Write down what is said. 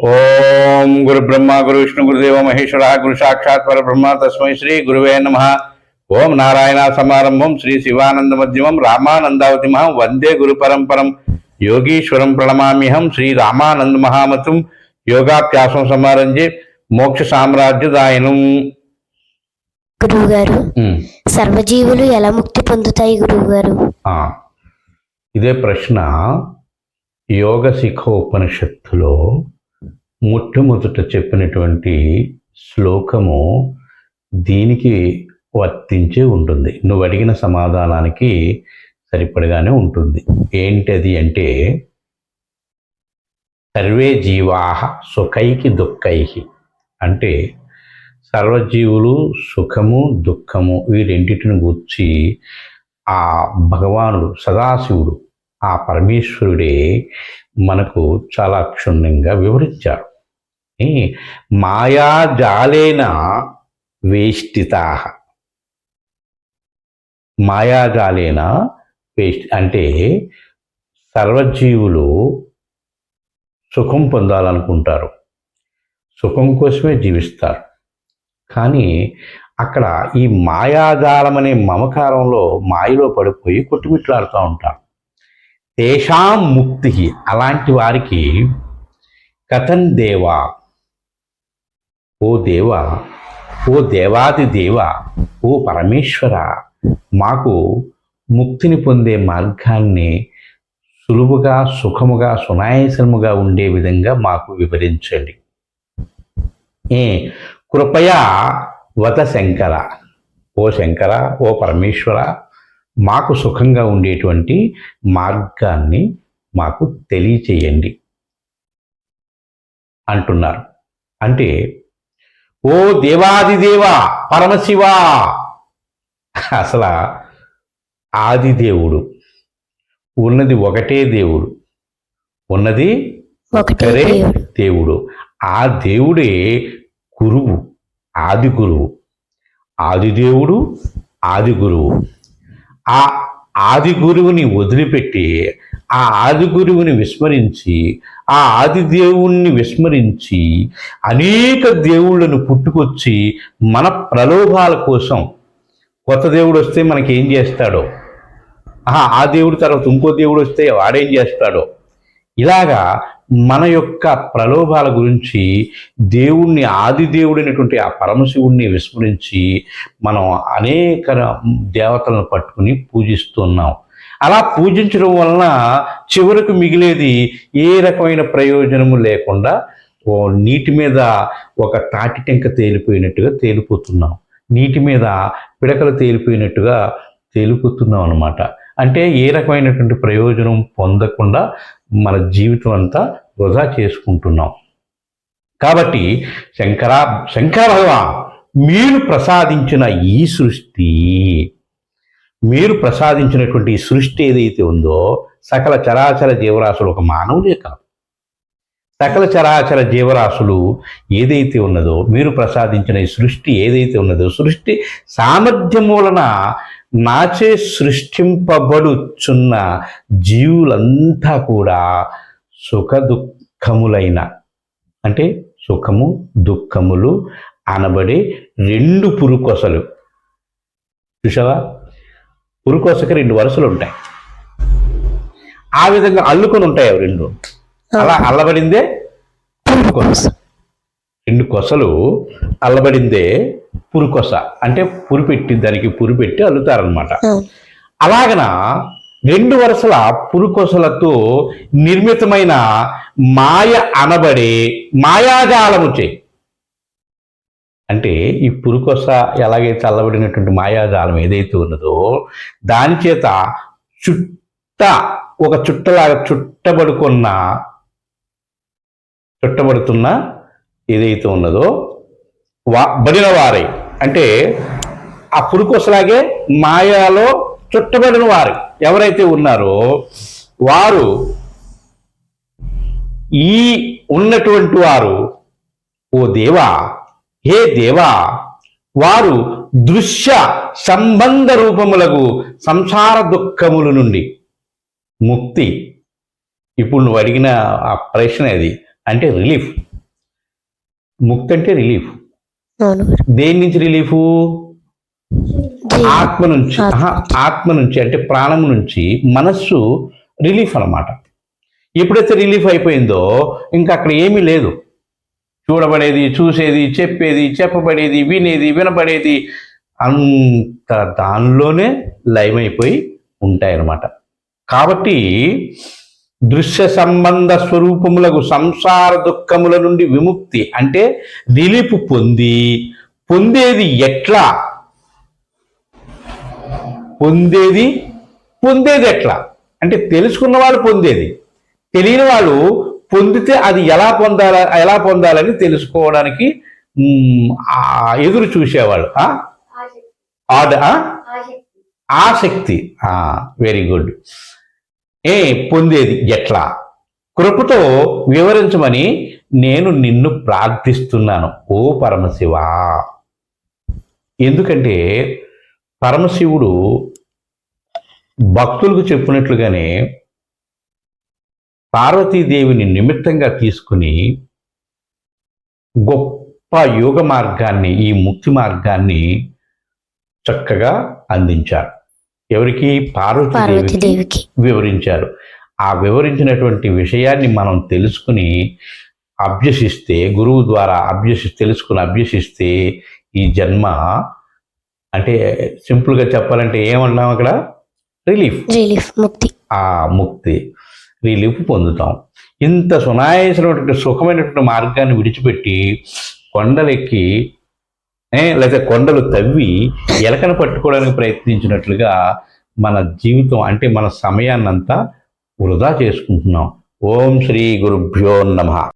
ఓం గురు బ్రహ్మ గురు విష్ణు గురుదేవ మహేశ్వర గురు సాక్షాత్ పరబ్రహ్మ తస్మై శ్రీ గురువే నమ. ఓం నారాయణ సమారంభం శ్రీ శివానంద మధ్యమం రామానందావతిమహం వందే గురు పరంపరం. యోగీశ్వరం ప్రణమామ్యహం శ్రీ రామానంద మహామతం. యోగాభ్యాసం సమారంజే మోక్ష సామ్రాజ్యదాయనం. గురువు గారు ఉమ్. సర్వజీవులు ఎలా ముక్తి పొందుతాయి గురువు గారు ఆ, ఇదే ప్రశ్న యోగ శిఖ ఉపనిషత్తులో మొట్టమొదట చెప్పినటువంటి శ్లోకము దీనికి వర్తించే ఉంటుంది. నువ్వు అడిగిన సమాధానానికి సరిపడగానే ఉంటుంది. ఏంటది అంటే సర్వే జీవాహ సుఖైకి దుఃఖైకి అంటే సర్వజీవులు సుఖము దుఃఖము ఈ రెండింటిని ఆ భగవానుడు సదాశివుడు ఆ పరమేశ్వరుడే మనకు చాలా క్షుణ్ణంగా వివరించారు మాయాజాలేన వేష్టితా. మాయాజాలేన వేష్టి అంటే సర్వజీవులు సుఖం పొందాలనుకుంటారు. సుఖం కోసమే జీవిస్తారు. కానీ అక్కడ ఈ మాయాజాలం అనే మమకారంలో మాయలో పడిపోయి కొట్టుమిట్లాడుతూ ఉంటారు. తేషాం ముక్తి. అలాంటి వారికి కథన్ దేవా. ఓ దేవా ఓ దేవాది దేవ ఓ పరమేశ్వర మాకు ముక్తిని పొందే మార్గాన్ని సులువుగా సుఖముగా సునాయాసముగా ఉండే విధంగా మాకు వివరించండి. ఏ కృపయా వత శంకర. ఓ శంకర ఓ పరమేశ్వర మాకు సుఖంగా ఉండేటువంటి మార్గాన్ని మాకు తెలియచేయండి అంటున్నారు. అంటే ఓ దేవాదిదేవ పరమశివ! అసలు ఆదిదేవుడు. ఉన్నది ఒకటే దేవుడు. ఉన్నది ఒకటే దేవుడు. దేవుడు. ఆ దేవుడే గురువు ఆది గురువు. ఆది దేవుడు ఆది గురువు. ఆ ఆది గురువుని వదిలిపెట్టి ఆ ఆది గురువుని విస్మరించి ఆ ఆది దేవుణ్ణి విస్మరించి అనేక దేవుళ్ళను పుట్టుకొచ్చి మన ప్రలోభాల కోసం కొత్త దేవుడు వస్తే మనకి ఏం చేస్తాడో? ఆహా, ఆ దేవుడి తర్వాత ఇంకో దేవుడు వస్తే వాడేం చేస్తాడో? ఇలాగా మన యొక్క ప్రలోభాల గురించి దేవుణ్ణి ఆది దేవుడైనటువంటి ఆ పరమశివుణ్ణి విస్మరించి మనం అనేక దేవతలను పట్టుకుని పూజిస్తున్నాం అలా పూజించడం వలన చివరకు మిగిలేది ఏ రకమైన ప్రయోజనము లేకుండా ఓ నీటి మీద ఒక తాటి టెంక తేలిపోయినట్టుగా తేలిపోతున్నాం. నీటి మీద పిడకలు తేలిపోయినట్టుగా తేలిపోతున్నాం అనమాట అంటే ఏ రకమైనటువంటి ప్రయోజనం పొందకుండా మన జీవితం అంతా వృధా చేసుకుంటున్నాం. కాబట్టి శంకరా శంకర భగవాన్ మీరు ప్రసాదించిన ఈ సృష్టి మీరు ప్రసాదించినటువంటి ఈ సృష్టి ఏదైతే ఉందో సకల చరాచర జీవరాశులు ఒక మానవులే కాదు. సకల చరాచర జీవరాశులు ఏదైతే ఉన్నదో మీరు ప్రసాదించిన ఈ సృష్టి ఏదైతే ఉన్నదో సృష్టి సామర్థ్యం వలన నాచే సృష్టింపబడుచున్న జీవులంతా కూడా సుఖ దుఃఖములైన అంటే సుఖము దుఃఖములు అనబడే రెండు పురుకొసలు. చూసావా పురుకొసకి రెండు వరుసలు ఉంటాయి. ఆ విధంగా అల్లుకొని ఉంటాయి అవి రెండు. అలా అల్లబడిందే పురుకొస. రెండు కొసలు అల్లబడిందే పురుకొస. అంటే పురు పెట్టి దానికి పురు పెట్టి అల్లుతారనమాట. అలాగన రెండు వరుసల పురుకొసలతో నిర్మితమైన మాయ అనబడే మాయాజాలము చే అంటే ఈ పురుకొస ఎలాగైతే అల్లబడినటువంటి మాయాజాలం ఏదైతే ఉన్నదో దాని చేత చుట్ట ఒక చుట్టలాగా చుట్టబడుకున్న చుట్టబడుతున్న ఏదైతే ఉన్నదో వా బడిన వారై అంటే ఆ పురుకొసలాగే మాయాలో చుట్టబడిన వారు. ఎవరైతే ఉన్నారో వారు ఈ ఉన్నటువంటి వారు ఓ దేవా హే దేవా వారు దృశ్య సంబంధ రూపములకు సంసార దుఃఖముల నుండి ముక్తి. ఇప్పుడు నువ్వు అడిగిన ఆ ప్రశ్న అది అంటే రిలీఫ్. ముక్తి అంటే రిలీఫ్. దేని నుంచి రిలీఫు? ఆత్మ నుంచి. ఆత్మ నుంచి అంటే ప్రాణం నుంచి మనస్సు రిలీఫ్ అన్నమాట. ఎప్పుడైతే రిలీఫ్ అయిపోయిందో ఇంకా అక్కడ ఏమీ లేదు. చూడబడేది చూసేది చెప్పేది చెప్పబడేది వినేది వినబడేది అంత దానిలోనే లయమైపోయి ఉంటాయన్నమాట. కాబట్టి దృశ్య సంబంధ స్వరూపములకు సంసార దుఃఖముల నుండి విముక్తి అంటే రిలీఫ్ పొంది. పొందేది ఎట్లా? పొందేది? పొందేది ఎట్లా? అంటే తెలుసుకున్న వాళ్ళు పొందేది. తెలియని వాళ్ళు పొందితే అది ఎలా పొందాల ఎలా పొందాలని తెలుసుకోవడానికి ఎదురు చూసేవాళ్ళు ఆ? ఆడ ఆ? ఆసక్తి వెరీ గుడ్ ఏ పొందేది? ఎట్లా? కృపతో వివరించమని నేను నిన్ను ప్రార్థిస్తున్నాను ఓ పరమశివ. ఎందుకంటే పరమశివుడు భక్తులకు చెప్పినట్లుగానే పార్వతీదేవిని నిమిత్తంగా తీసుకుని గొప్ప యోగ మార్గాన్ని ఈ ముక్తి మార్గాన్ని చక్కగా అందించారు ఎవరికి పార్వతీదేవికి వివరించారు. ఆ వివరించినటువంటి విషయాన్ని మనం తెలుసుకుని అభ్యసిస్తే గురువు ద్వారా అభ్యసి తెలుసుకుని అభ్యసిస్తే ఈ జన్మ అంటే సింపుల్గా చెప్పాలంటే ఏమన్నాం అక్కడ? రిలీఫ్. రిలీఫ్ ముక్తి. ఆ ముక్తి. రిలీఫ్ పొందుతాం. ఇంత సునాయాసమైనటువంటి సుఖమైనటువంటి మార్గాన్ని విడిచిపెట్టి కొండలెక్కి లేదా కొండలు తవ్వి ఎలకను పట్టుకోవడానికి ప్రయత్నించినట్లుగా మన జీవితం అంటే మన సమయాన్నంతా వృధా చేసుకుంటున్నాం. ఓం శ్రీ గురుభ్యో నమ.